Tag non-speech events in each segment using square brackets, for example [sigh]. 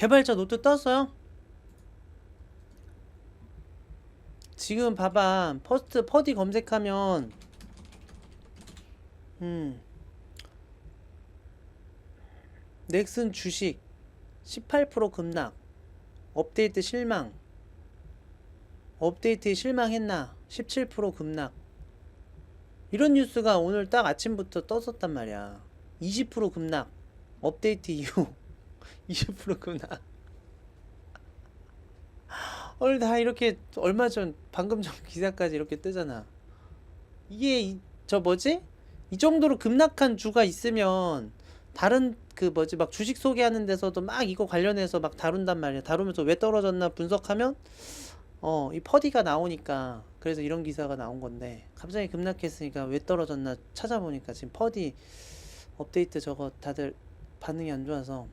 개발자 노트 떴어요? 지금 봐봐. 퍼스트 퍼디 검색하면 음. 넥슨 주식 18% 급락. 업데이트 실망. 업데이트에 실망했나? 17% 급락. 이런 뉴스가 오늘 딱 아침부터 떴었단 말이야. 20% 급락. 업데이트 이후 20% 급락 오늘 다 이렇게 얼마 전 방금 전 기사까지 이렇게 뜨잖아. 이게 이- 저 뭐지? 이 정도로 급락한 주가 있으면 다른 그 뭐지? 막 주식 소개하는 데서도 막 이거 관련해서 막 다룬단 말이야. 다루면서 왜 떨어졌나 분석하면 어 이 퍼디가 나오니까 그래서 이런 기사가 나온 건데 갑자기 급락했으니까 왜 떨어졌나 찾아보니까 지금 퍼디 업데이트 저거 다들 반응이 안 좋아서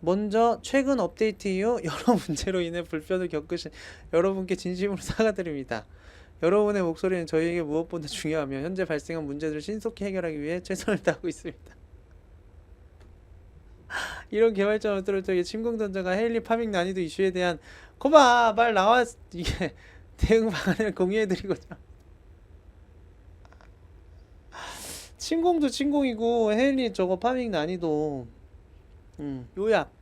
먼저 최근 업데이트 이후 [laughs] 여러 문제로 인해 불편을 겪으신 여러분께 진심으로 사과드립니다. 여러분의 목소리는 저희에게 무엇보다 중요하며 현재 발생한 문제들을 신속히 해결하기 위해 최선을 다하고 있습니다. [laughs] 이런 개발자 노트를 통해 침공전자가 헤일리 파밍 난이도 이슈에 대한 거봐 말 나왔 이게 [laughs] 대응 방안을 공유해드리고자 침공도 침공이고 헤일리 저거 파밍 난이도 음, 요약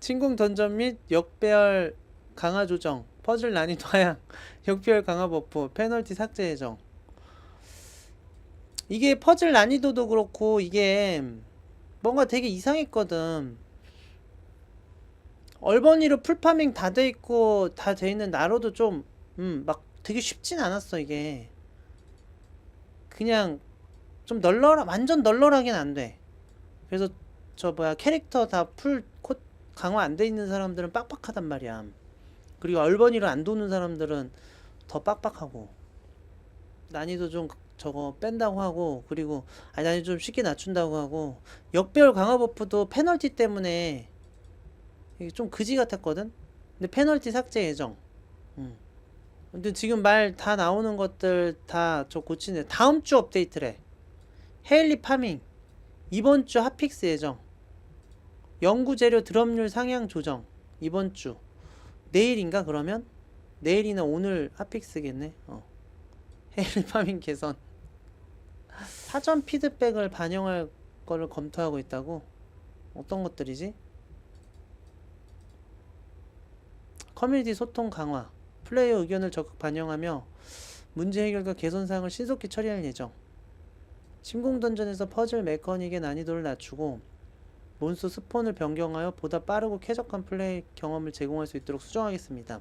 침공 던전 및 역배열 강화 조정 퍼즐 난이도 하향 [laughs] 역배열 강화 버프 페널티 삭제 예정. 이게 퍼즐 난이도도 그렇고 이게 뭔가 되게 이상했거든. 얼버니로 풀파밍 다 돼 있고 다 돼 있는 나로도 좀 음 막 되게 쉽진 않았어 이게. 그냥 좀 널널하 완전 널널하긴 안 돼. 그래서 저 뭐야 캐릭터 다풀코 강화 안 돼 있는 사람들은 빡빡하단 말이야. 그리고 얼버니로 안 도는 사람들은 더 빡빡하고. 난이도 좀 저거 뺀다고 하고 그리고 아니 난이도 좀 쉽게 낮춘다고 하고. 역배열 강화 버프도 페널티 때문에 이게 좀 그지 같았거든? 근데 페널티 삭제 예정. 음. 근데 지금 말 다 나오는 것들 다 저 고치네. 다음 주 업데이트래. 헤일리 파밍. 이번 주 핫픽스 예정 연구 재료 드럼률 상향 조정 이번 주. 내일인가 그러면? 내일이나 오늘 핫픽스겠네. 어. 헤일리 파밍 개선. 사전 피드백을 반영할 거를 검토하고 있다고? 어떤 것들이지? 커뮤니티 소통 강화. 플레이어 의견을 적극 반영하며 문제 해결과 개선 사항을 신속히 처리할 예정. 침공 던전에서 퍼즐 메커닉의 난이도를 낮추고 몬스터 스폰을 변경하여 보다 빠르고 쾌적한 플레이 경험을 제공할 수 있도록 수정하겠습니다.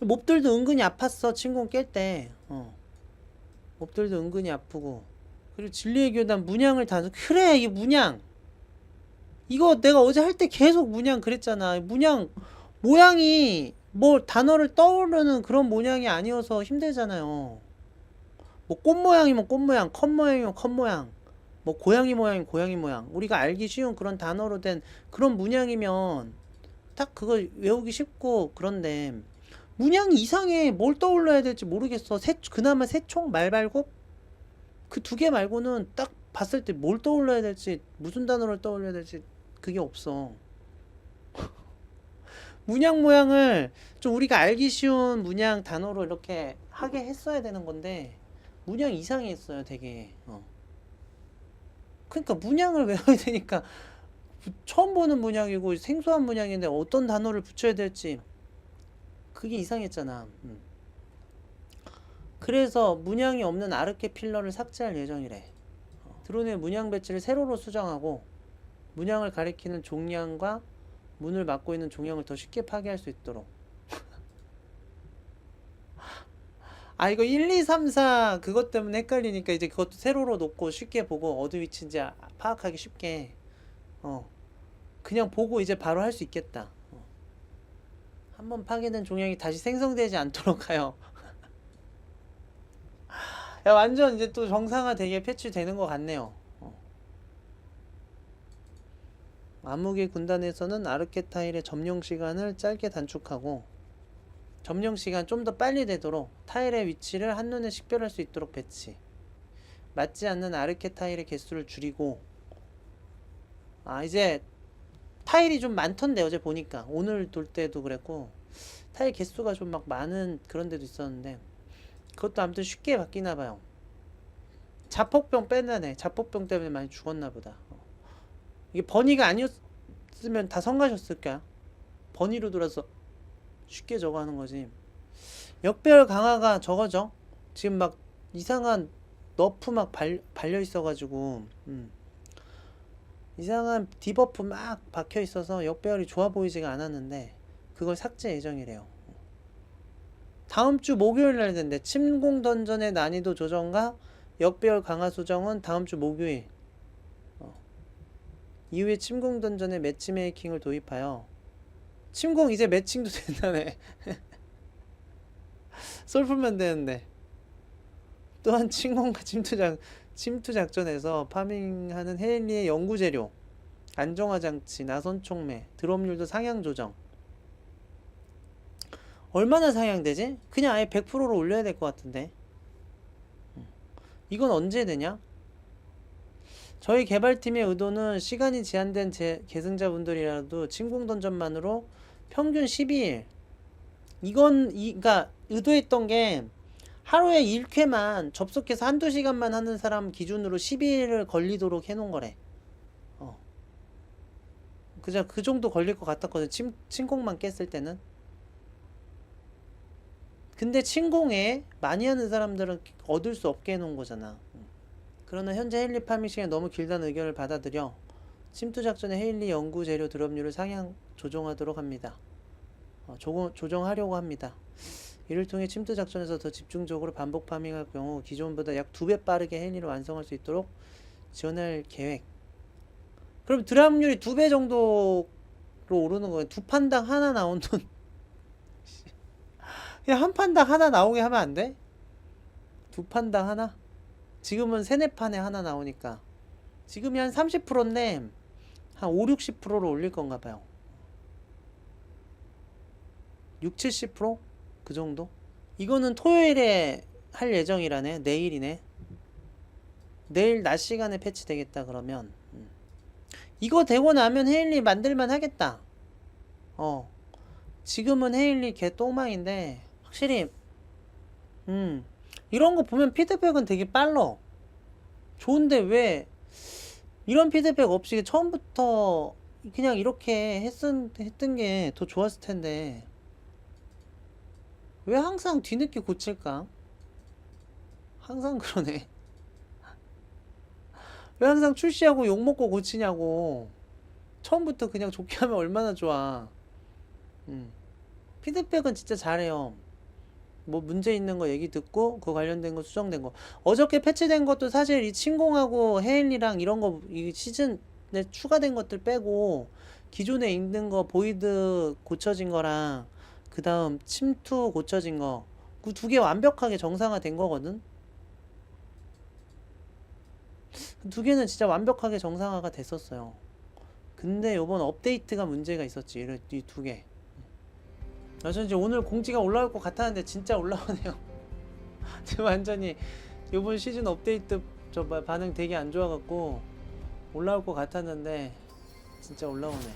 몹들도 은근히 아팠어 침공 깰 때. 어. 몹들도 은근히 아프고 그리고 진리의 교단 문양을 다 그래 이 문양 이거 내가 어제 할 때 계속 문양 그랬잖아 문양 모양이 뭐 단어를 떠오르는 그런 모양이 아니어서 힘들잖아요 뭐 꽃 모양이면 꽃 모양 컷 모양이면 컷 모양 뭐 고양이 모양이면 고양이 모양. 우리가 알기 쉬운 그런 단어로 된 그런 문양이면 딱 그거 외우기 쉽고 그런데 문양이 이상해 뭘 떠올려야 될지 모르겠어. 새, 그나마 새총 말발굽? 그 두 개 말고는 딱 봤을 때 뭘 떠올려야 될지 무슨 단어를 떠올려야 될지 그게 없어. [laughs] 문양 모양을 좀 우리가 알기 쉬운 문양 단어로 이렇게 하게 했어야 되는 건데 문양 이상해 했어요 되게. 어. 그러니까 문양을 외워야 [laughs] 되니까 처음 보는 문양이고 생소한 문양인데 어떤 단어를 붙여야 될지 그게 이상했잖아. 음. 그래서 문양이 없는 아르케 필러를 삭제할 예정이래. 어, 드론의 문양 배치를 세로로 수정하고 문양을 가리키는 종량과 문을 막고 있는 종양을 더 쉽게 파괴할 수 있도록. 아 이거 1, 2, 3, 4 그것 때문에 헷갈리니까 이제 그것도 세로로 놓고 쉽게 보고 어디 위치인지 아- 파악하기 쉽게 어 그냥 보고 이제 바로 할 수 있겠다. 어. 한번 파괴된 종양이 다시 생성되지 않도록 [laughs] 하여. 야 완전 이제 또 정상화 되게 패치되는 것 같네요. 어. 암흑의 군단에서는 아르케타일의 점령 시간을 짧게 단축하고 점령 시간 좀 더 빨리 되도록 타일의 위치를 한눈에 식별할 수 있도록 배치. 맞지 않는 아르케 타일의 개수를 줄이고 아 이제 타일이 좀 많던데 어제 보니까 오늘 돌 때도 그랬고 타일 개수가 좀 막 많은 그런 데도 있었는데 그것도 아무튼 쉽게 바뀌나 봐요. 자폭병 뺀다네. 자폭병 때문에 많이 죽었나 보다. 어. 이게 버니가 아니었으면 다 성가셨을까? 버니로 돌아서 쉽게 저거 하는 거지. 역별 강화가 저거죠. 지금 막 이상한 너프 막 발, 발려 있어가지고 음. 이상한 디버프 막 박혀 있어서 역배열이 좋아 보이지가 않았는데 그걸 삭제 예정이래요. 다음 주 목요일 날 된대. 침공 던전의 난이도 조정과 역배열 강화 수정은 다음 주 목요일. 어. 이후에 침공 던전의 매치메이킹을 도입하여 침공 이제 매칭도 된다네. 썰 풀면 되는데. 또한 침공과 침투작 침투 작전에서 파밍하는 헤일리의 연구 재료, 안정화 장치, 나선 촉매, 드롭률도 상향 조정. 얼마나 상향되지? 그냥 아예 100%로 올려야 될 것 같은데. 음. 이건 언제 되냐? 저희 개발팀의 의도는 시간이 제한된 제, 계승자분들이라도 침공 던전만으로 평균 12일. 이건 이 그러니까 의도했던 게 하루에 1회만 접속해서 한두 시간만 하는 사람 기준으로 12일을 걸리도록 해놓은 거래. 어. 그냥 그 정도 걸릴 것 같았거든. 침, 침공만 깼을 때는. 근데 침공에 많이 하는 사람들은 얻을 수 없게 해놓은 거잖아. 음. 그러나 현재 헤일리 파밍 시간이 너무 길다는 의견을 받아들여 침투 작전의 헤일리 연구 재료 드롭률을 상향 조정하도록 합니다. 어, 조정, 조정하려고 합니다. 이를 통해 침투 작전에서 더 집중적으로 반복 파밍할 경우 기존보다 약 두 배 빠르게 헬리를 완성할 수 있도록 지원할 계획. 그럼 드랍률이 두 배 정도로 오르는 거예요. 두 판당 하나 나온 돈. [laughs] 그냥 한 판당 하나 나오게 하면 안 돼? 두 판당 하나? 지금은 세네 판에 하나 나오니까. 지금이 한 30%인데 한 5, 60%로 올릴 건가 봐요. 6, 70%? 그 정도? 이거는 토요일에 할 예정이라네. 내일이네. 내일 낮 시간에 패치되겠다 그러면 음. 이거 되고 나면 헤일리 만들만 하겠다. 어. 지금은 헤일리 개 똥망인데 확실히 음 이런 거 보면 피드백은 되게 빨라. 좋은데 왜 이런 피드백 없이 처음부터 그냥 이렇게 했은, 했던 게 더 좋았을 텐데 왜 항상 뒤늦게 고칠까? 항상 그러네. [laughs] 왜 항상 출시하고 욕먹고 고치냐고. 처음부터 그냥 좋게 하면 얼마나 좋아. 음. 피드백은 진짜 잘해요. 뭐 문제 있는 거 얘기 듣고 그 관련된 거 수정된 거. 어저께 패치된 것도 사실 이 침공하고 헤일리랑 이런 거 이 시즌에 추가된 것들 빼고 기존에 있는 거 보이드 고쳐진 거랑 그 다음 침투 고쳐진 거 그 두 개 완벽하게 정상화된 거거든 그두 개는 진짜 완벽하게 정상화가 됐었어요 근데 요번 업데이트가 문제가 있었지 이 두 개. 아, 전 이제 오늘 공지가 올라올 것 같았는데 진짜 올라오네요. [laughs] 완전히 요번 시즌 업데이트 저 반응 되게 안 좋아갖고 올라올 것 같았는데 진짜 올라오네.